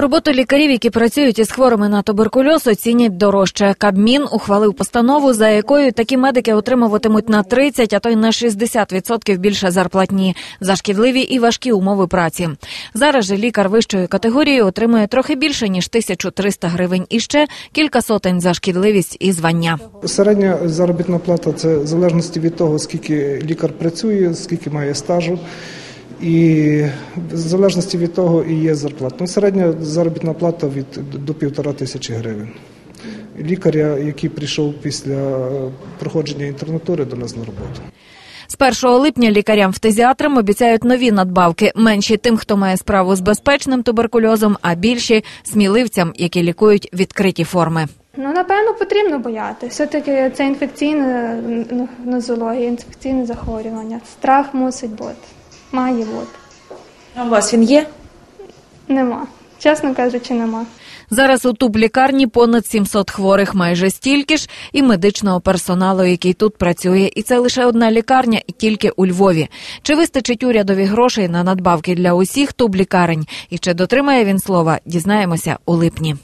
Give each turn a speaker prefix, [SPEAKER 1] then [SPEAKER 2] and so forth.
[SPEAKER 1] Роботу лікарів, які працюють із хворими на туберкульоз, оцінять дорожче. Кабмін ухвалив постанову, за якою такі медики отримуватимуть на 30, а то й на 60% більше зарплатні за шкідливі і важкі умови праці. Зараз же лікар вищої категорії отримує трохи більше ніж 1300 гривень і ще кілька сотень за шкідливість і звання.
[SPEAKER 2] Середня заробітна плата це в залежності від того, скільки лікар працює, скільки має стажу. І в залежності від того і є зарплата. Ну, середня заробітна плата від до півтора тисячі гривень. Лікаря, який прийшов після проходження інтернатури до нас на роботу.
[SPEAKER 1] З 1 липня лікарям-фтезіатрам обіцяють нові надбавки, менші тим, хто має справу з безпечним туберкульозом, а більші сміливцям, які лікують відкриті форми.
[SPEAKER 3] Ну, напевно, потрібно боятися. Все-таки це інфекційна ну, нозологія, інфекційне захворювання. Страх мусить бути. Має бути.
[SPEAKER 4] А у вас він є?
[SPEAKER 3] Нема. Чесно кажучи, нема.
[SPEAKER 1] Зараз у туб-лікарні понад 700 хворих, майже стільки ж, і медичного персоналу, який тут працює. І це лише одна лікарня, і тільки у Львові. Чи вистачить урядові грошей на надбавки для усіх туб-лікарень? І чи дотримає він слова? Дізнаємося у липні.